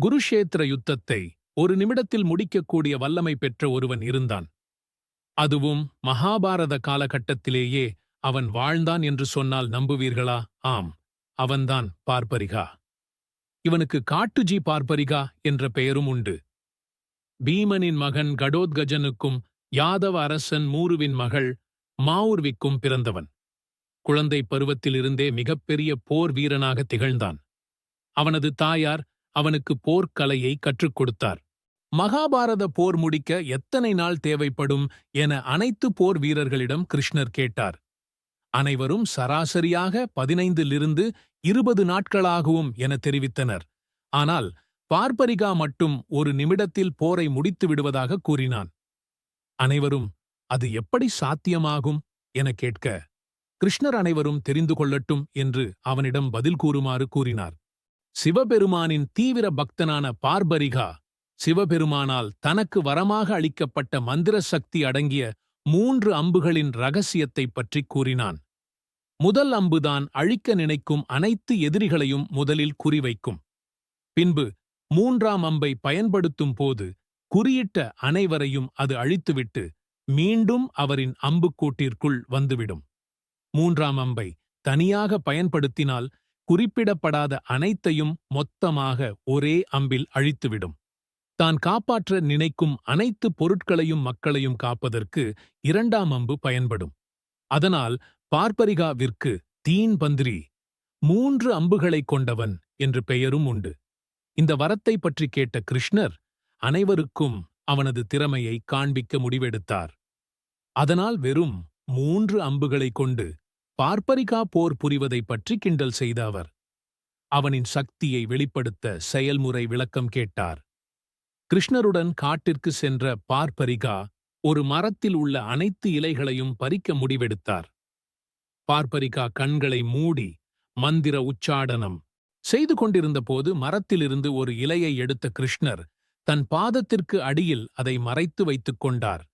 குருஷேத்திர யுத்தத்தை ஒரு நிமிடத்தில் முடிக்கக்கூடிய வல்லமை பெற்ற ஒருவன் இருந்தான். அதுவும் மகாபாரத காலகட்டத்திலேயே அவன் வாழ்ந்தான் என்று சொன்னால் நம்புவீர்களா? ஆம் அவன்தான் பார்ப்பரிகா. இவனுக்கு காட்டுஜி பார்ப்பரிகா என்ற பெயரும் உண்டு. பீமனின் மகன் கடோத்கஜனுக்கும் யாதவ அரசன் மூருவின் மகள் மாவுர்விக்கும் பிறந்தவன். குழந்தை பருவத்திலிருந்தே மிகப்பெரிய போர் வீரனாக திகழ்ந்தான். அவனது தாயார் அவனுக்கு போர்க்கலையை கற்றுக் கொடுத்தார். மகாபாரத போர் முடிக்க எத்தனை நாள் தேவைப்படும் என அனைத்து போர் வீரர்களிடம் கிருஷ்ணர் கேட்டார். அனைவரும் சராசரியாக பதினைந்திலிருந்து இருபது நாட்களாகவும் என தெரிவித்தனர். ஆனால் பார்பரிகா மட்டும் ஒரு நிமிடத்தில் போரை முடித்து விடுவதாக கூறினான். அனைவரும் அது எப்படி சாத்தியமாகும்? என கேட்க கிருஷ்ணர் அனைவரும் தெரிந்து கொள்ளட்டும் என்று அவனிடம் பதில் கூறுமாறு கூறினார். சிவபெருமானின் தீவிர பக்தனான பார்பரிகா சிவபெருமானால் தனக்கு வரமாக அளிக்கப்பட்ட மந்திர சக்தி அடங்கிய மூன்று அம்புகளின் ரகசியத்தைப் பற்றி கூறினான். முதல் அம்புதான் அழிக்க நினைக்கும் அனைத்து எதிரிகளையும் முதலில் குறிவைக்கும் பின்பு மூன்றாம் அம்பை பயன்படுத்தும் போது குறியிட்ட அனைவரையும் அது அழித்துவிட்டு மீண்டும் அவரின் அம்புக்கூட்டிற்குள் வந்துவிடும். மூன்றாம் அம்பை தனியாக பயன்படுத்தினால் குறிப்பிடப்படாத அனைத்தையும் மொத்தமாக ஒரே அம்பில் அழித்துவிடும். தான் காப்பாற்ற நினைக்கும் அனைத்து பொருட்களையும் மக்களையும் காப்பதற்கு இரண்டாம் அம்பு பயன்படும். அதனால் பார்ப்பரிகாவிற்கு தீன் பந்திரி மூன்று அம்புகளைக் கொண்டவன் என்று பெயரும் உண்டு. இந்த வரத்தை பற்றி கேட்ட கிருஷ்ணர் அனைவருக்கும் அவனது திறமையை காண்பிக்க முடிவெடுத்தார். அதனால் வெறும் மூன்று அம்புகளைக் கொண்டு பார்ப்பரிகா போர் புரிவதைப் பற்றி கிண்டல் செய்த அவர். அவனின் சக்தியை வெளிப்படுத்த செயல்முறை விளக்கம் கேட்டார். கிருஷ்ணருடன் காட்டிற்கு சென்ற பார்ப்பரிகா ஒரு மரத்தில் உள்ள அனைத்து இலைகளையும் பறிக்க முடிவெடுத்தார். பார்ப்பரிகா கண்களை மூடி மந்திர உச்சாடனம் செய்து கொண்டிருந்தபோது மரத்திலிருந்து ஒரு இலையை எடுத்த கிருஷ்ணர் தன் பாதத்திற்கு அடியில் அதை மறைத்து வைத்துக் கொண்டார்.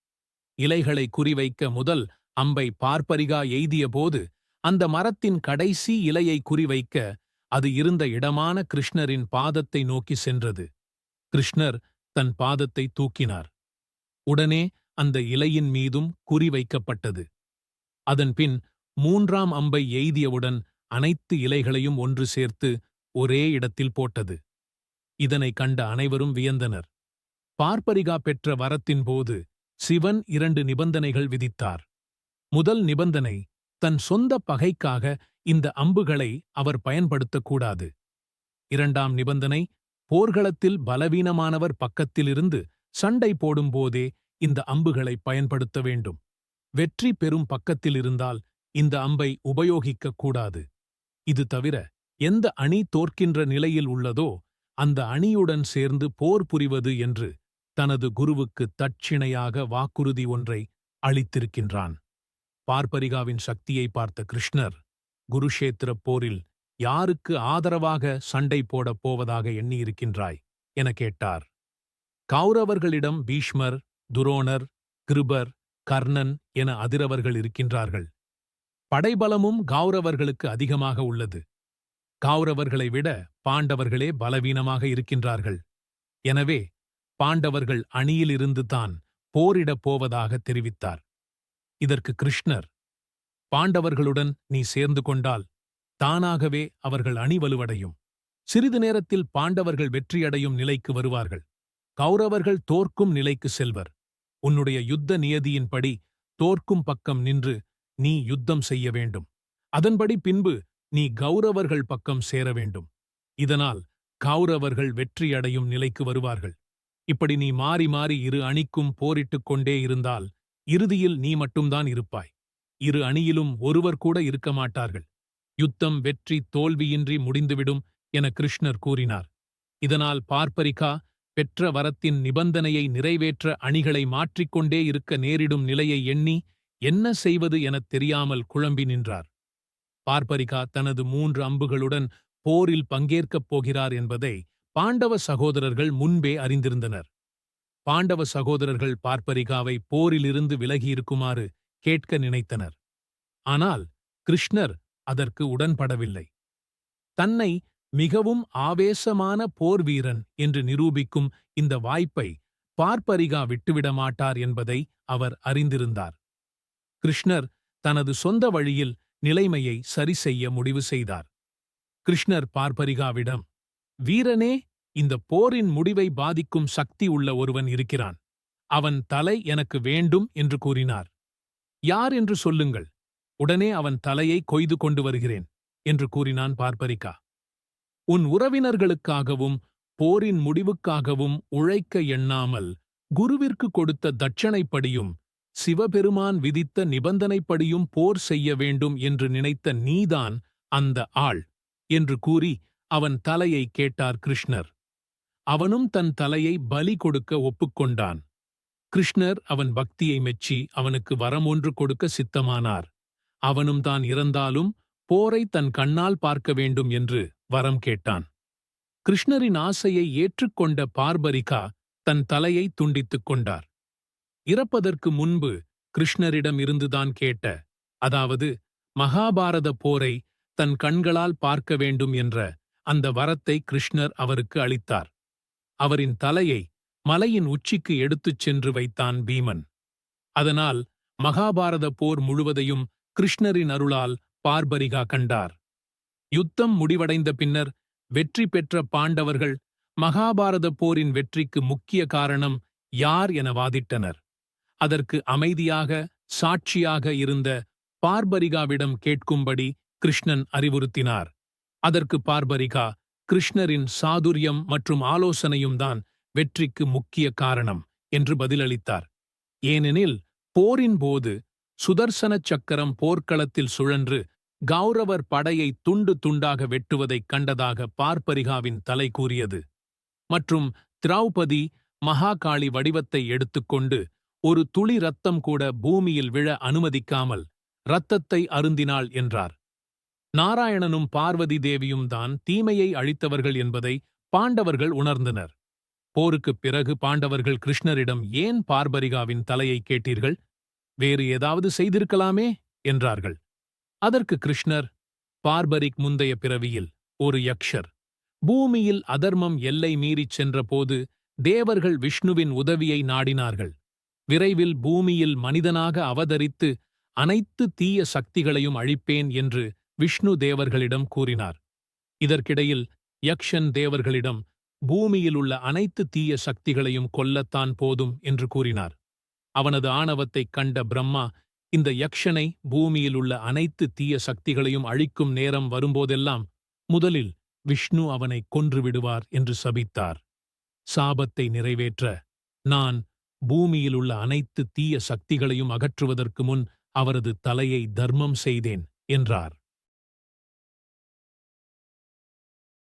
இலைகளை குறிவைக்க முதல் அம்பை பார்ப்பரிகா எய்தியபோது அந்த மரத்தின் கடைசி இலையை குறிவைக்க அது இருந்த இடமான கிருஷ்ணரின் பாதத்தை நோக்கி சென்றது. கிருஷ்ணர் தன் பாதத்தை தூக்கினார். உடனே அந்த இலையின் மீதும் குறிவைக்கப்பட்டது அதன்பின் மூன்றாம் அம்பை எய்தியவுடன் அனைத்து இலைகளையும் ஒன்று சேர்த்து ஒரே இடத்தில் போட்டது. இதனை கண்ட அனைவரும் வியந்தனர். பார்ப்பரிகா பெற்ற வரத்தின் போது சிவன் இரண்டு நிபந்தனைகள் விதித்தார். முதல் நிபந்தனை தன் சொந்த பகைக்காக இந்த அம்புகளை அவர் பயன்படுத்தக்கூடாது. இரண்டாம் நிபந்தனை போர்க்களத்தில் பலவீனமானவர் பக்கத்திலிருந்து சண்டை போடும்போதே இந்த அம்புகளை பயன்படுத்த வேண்டும். வெற்றி பெறும் பக்கத்தில் இருந்தால் இந்த அம்பை உபயோகிக்கக் கூடாது. இது தவிர எந்த அணி தோற்கின்ற நிலையில் உள்ளதோ அந்த அணியுடன் சேர்ந்து போர் புரிவது என்று தனது குருவுக்கு தட்சிணையாக வாக்குறுதி ஒன்றை அளித்திருக்கின்றான். பார்ப்பரிகாவின் சக்தியை பார்த்த கிருஷ்ணர் குருஷேத்திரப் போரில் யாருக்கு ஆதரவாக சண்டை போடப் போவதாக எண்ணியிருக்கின்றாய்? என கேட்டார். கௌரவர்களிடம் பீஷ்மர் துரோணர் கிருபர் கர்ணன் என அதிரவர்கள் இருக்கின்றார்கள். படைபலமும் கௌரவர்களுக்கு அதிகமாக உள்ளது. கௌரவர்களை விட பாண்டவர்களே பலவீனமாக இருக்கின்றார்கள். எனவே பாண்டவர்கள் அணியிலிருந்து தான் போரிடப் போவதாக தெரிவித்தார். இதற்கு கிருஷ்ணர் பாண்டவர்களுடன் நீ சேர்ந்து கொண்டால் தானாகவே அவர்கள் அணி வலுவடையும் சிறிது நேரத்தில் பாண்டவர்கள் வெற்றியடையும் நிலைக்கு வருவார்கள். கௌரவர்கள் தோற்கும் நிலைக்கு செல்வர். உன்னுடைய யுத்த நியதியின்படி தோற்கும் பக்கம் நின்று நீ யுத்தம் செய்ய வேண்டும். அதன்படி பின்பு நீ கௌரவர்கள் பக்கம் சேர வேண்டும். இதனால் கௌரவர்கள் வெற்றியடையும் நிலைக்கு வருவார்கள். இப்படி நீ மாறி மாறி இரு அணிக்கும் போரிட்டுக் கொண்டே இருந்தால் இறுதியில் நீ மட்டும்தான் இருப்பாய். இரு அணியிலும் ஒருவர் கூட இருக்க மாட்டார்கள். யுத்தம் வெற்றி தோல்வியின்றி முடிந்துவிடும் என கிருஷ்ணர் கூறினார். இதனால் பார்ப்பரிகா பெற்ற வரத்தின் நிபந்தனையை நிறைவேற்ற அணிகளை மாற்றிக்கொண்டே இருக்க நேரிடும் நிலையை எண்ணி என்ன செய்வது எனத் தெரியாமல் குழம்பி நின்றார். பார்ப்பரிகா தனது மூன்று அம்புகளுடன் போரில் பங்கேற்கப் போகிறார் என்பதை பாண்டவ சகோதரர்கள் முன்பே அறிந்திருந்தனர். பாண்டவ சகோதரர்கள் பார்ப்பரிகாவை போரிலிருந்து விலகியிருக்குமாறு கேட்க நினைத்தனர். ஆனால் கிருஷ்ணர் அதற்கு உடன்படவில்லை. தன்னை மிகவும் ஆவேசமான போர் வீரன் என்று நிரூபிக்கும் இந்த வாய்ப்பை பார்ப்பரிகா விட்டுவிட மாட்டார் என்பதை அவர் அறிந்திருந்தார். கிருஷ்ணர் தனது சொந்த வழியில் நிலைமையை சரி செய்ய முடிவு செய்தார். கிருஷ்ணர் பார்ப்பரிகாவிடம் வீரனே இந்த போரின் முடிவை பாதிக்கும் சக்தி உள்ள ஒருவன் இருக்கிறான். அவன் தலை எனக்கு வேண்டும் என்று கூறினார். யார் என்று சொல்லுங்கள். உடனே அவன் தலையை கொய்து கொண்டு வருகிறேன் என்று கூறினான் பார்ப்பரிகா. உன் உறவினர்களுக்காகவும் போரின் முடிவுக்காகவும் உழைக்க எண்ணாமல் குருவிற்கு கொடுத்த தட்சணைப்படியும் சிவபெருமான் விதித்த நிபந்தனைப்படியும் போர் செய்ய வேண்டும் என்று நினைத்த நீதான் அந்த ஆள் என்று கூறி அவன் தலையை கேட்டார் கிருஷ்ணர். அவனும் தன் தலையை பலி கொடுக்க ஒப்புக்கொண்டான். கிருஷ்ணர் அவன் பக்தியை மெச்சி அவனுக்கு வரம் ஒன்று கொடுக்க சித்தமானார். அவனும் தான் இறந்தாலும் போரை தன் கண்ணால் பார்க்க வேண்டும் என்று வரம் கேட்டான். கிருஷ்ணரின் ஆசையை ஏற்றுக்கொண்ட பார்பரிகா தன் தலையை துண்டித்துக் கொண்டார். இறப்பதற்கு முன்பு கிருஷ்ணரிடம் இருந்துதான் கேட்ட அதாவது மகாபாரத போரை தன் கண்களால் பார்க்க வேண்டும் என்ற அந்த வரத்தை கிருஷ்ணர் அவருக்கு அளித்தார். அவரின் தலையை மலையின் உச்சிக்கு எடுத்துச் சென்று வைத்தான் பீமன். அதனால் மகாபாரத போர் முழுவதையும் கிருஷ்ணரின் அருளால் பார்பரிகா கண்டார். யுத்தம் முடிவடைந்த பின்னர் வெற்றி பெற்ற பாண்டவர்கள் மகாபாரத போரின் வெற்றிக்கு முக்கிய காரணம் யார் என வாதிட்டனர். அதற்கு அமைதியாக சாட்சியாக இருந்த பார்பரிகாவிடம் கேட்கும்படி கிருஷ்ணன் அறிவுறுத்தினார். அதற்கு பார்பரிகா கிருஷ்ணரின் சாதுரியம் மற்றும் ஆலோசனையும் தான் வெற்றிக்கு முக்கிய காரணம் என்று பதிலளித்தார். ஏனெனில் போரின் போது சுதர்சன சக்கரம் போர்க்களத்தில் சுழன்று கௌரவர் படையை துண்டு துண்டாக வெட்டுவதைக் கண்டதாக பார்ப்பரிகாவின் தலை கூறியது. மற்றும் திரௌபதி மகாகாளி வடிவத்தை எடுத்துக்கொண்டு ஒரு துளி ரத்தம் கூட பூமியில் விழ அனுமதிக்காமல் இரத்தத்தை அருந்தினாள் என்றார். நாராயணனும் பார்வதி தேவியும் தான் தீமையை அழித்தவர்கள் என்பதை பாண்டவர்கள் உணர்ந்தனர். போருக்குப் பிறகு பாண்டவர்கள் கிருஷ்ணரிடம் ஏன் பார்பரிகாவின் தலையை கேட்டீர்கள்? வேறு ஏதாவது செய்திருக்கலாமே? என்றார்கள். அதற்கு கிருஷ்ணர் பார்பரிக் முந்தைய பிறவியில் ஒரு யக்ஷர் பூமியில் அதர்மம் எல்லை மீறிச் சென்றபோது தேவர்கள் விஷ்ணுவின் உதவியை நாடினார்கள். விரைவில் பூமியில் மனிதனாக அவதரித்து அனைத்து தீய சக்திகளையும் அழிப்பேன் என்று விஷ்ணு தேவர்களிடம் கூறினார். இதற்கிடையில் யக்ஷன் தேவர்களிடம் பூமியில் உள்ள அனைத்து தீய சக்திகளையும் கொல்லத்தான் போதும் என்று கூறினார். அவனது ஆணவத்தைக் கண்ட பிரம்மா இந்த யக்ஷனை பூமியில் உள்ள அனைத்து தீய சக்திகளையும் அழிக்கும் நேரம் வரும்போதெல்லாம் முதலில் விஷ்ணு அவனை கொன்று விடுவார் என்று சபித்தார். சாபத்தை நிறைவேற்ற நான் பூமியில் உள்ள அனைத்து தீய சக்திகளையும் அகற்றுவதற்கு முன் அவரது தலையை தர்மம் செய்தேன் என்றார்.